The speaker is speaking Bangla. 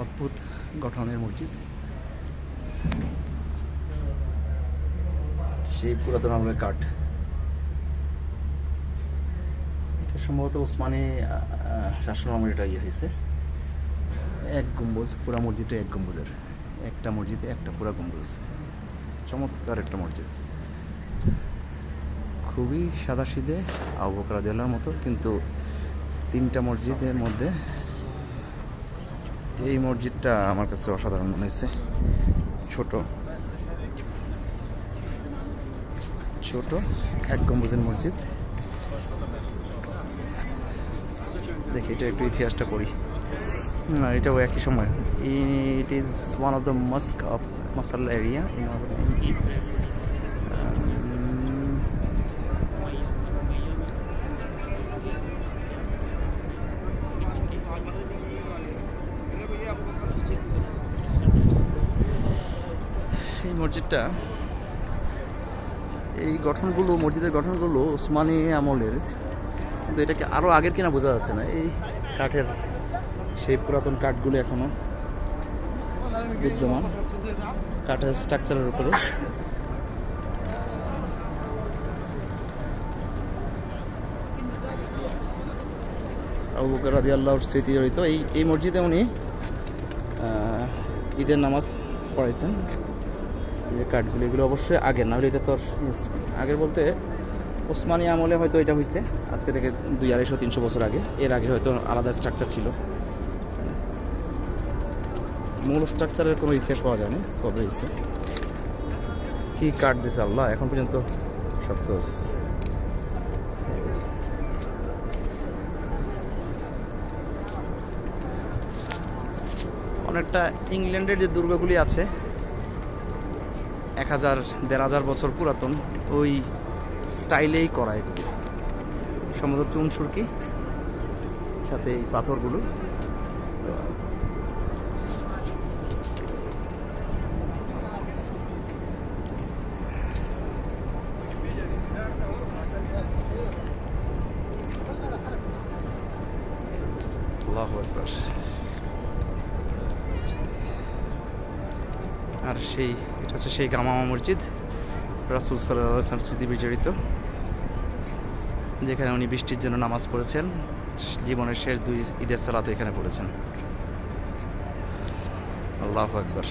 অদ্ভুত গঠনের মসজিদ। সেই পুরাতন আমলের কাঠ। এটা সম্ভবত ওসমানী শাসন আমলে এটা ইয়ে হয়েছে। এক গম্বুজ পুরা মসজিদটা এক গম্বুজের। একটা মসজিদে একটা পুরা গম্বুজ। আছে চমৎকার একটা মসজিদ। খুবই সাদা সিধে আবু বকর মতো কিন্তু তিনটা মসজিদের মধ্যে এই মসজিদটা আমার কাছে অসাধারণ মনে হয়েছে। ছোট। ছোট এক গম্বুজের মসজিদ। দেখি, এটা একটু ইতিহাসটা পড়ি। না, এটাও একই সময়। It is one of the mosque of Masalla area in এই মসজিদটা। এই গঠনগুলো, মসজিদের গঠনগুলো ওসমানী আমলের। কিন্তু এটাকে আরও আগের কিনা বোঝা যাচ্ছে না। এই কাঠের সেই পুরাতন কাঠগুলো এখনও বিদ্যমান। কাঠের স্ট্রাকচারের উপরে। আবু রাদি আল্লাহর স্মৃতি জড়িত এই এই মসজিদে উনি ঈদের নামাজ পড়াইছেন। যে কাঠগুলো, এগুলো অবশ্যই আগের না, হলে এটা তোর আগের বলতে ওসমানী আমলে হয়তো এটা হয়েছে আজকে থেকে দুই আড়াইশো তিনশো বছর আগে। এর আগে হয়তো আলাদা স্ট্রাকচার ছিল। মূল স্ট্রাকচারের কোনো ইতিহাস পাওয়া যায়নি, কবে হয়েছে কি কাঠ দিছে আল্লাহ, এখন পর্যন্ত শক্ত আছে। অনেকটা ইংল্যান্ডের যে দুর্গগুলি আছে এক হাজার, দেড় হাজার বছর পুরাতন, ওই স্টাইলেই করা এগুলো। সম্ভবত চুন, সুরকি, সাথে এই পাথরগুলো। আর সেই, এটা হচ্ছে সেই গামামা মসজিদ, রাসুল সাল্লাহ স্মৃতি বিজড়িত, যেখানে উনি বৃষ্টির জন্য নামাজ পড়েছেন, জীবনের শেষ দুই ঈদের সালাত এখানে পড়েছেন। আল্লাহ আকবর।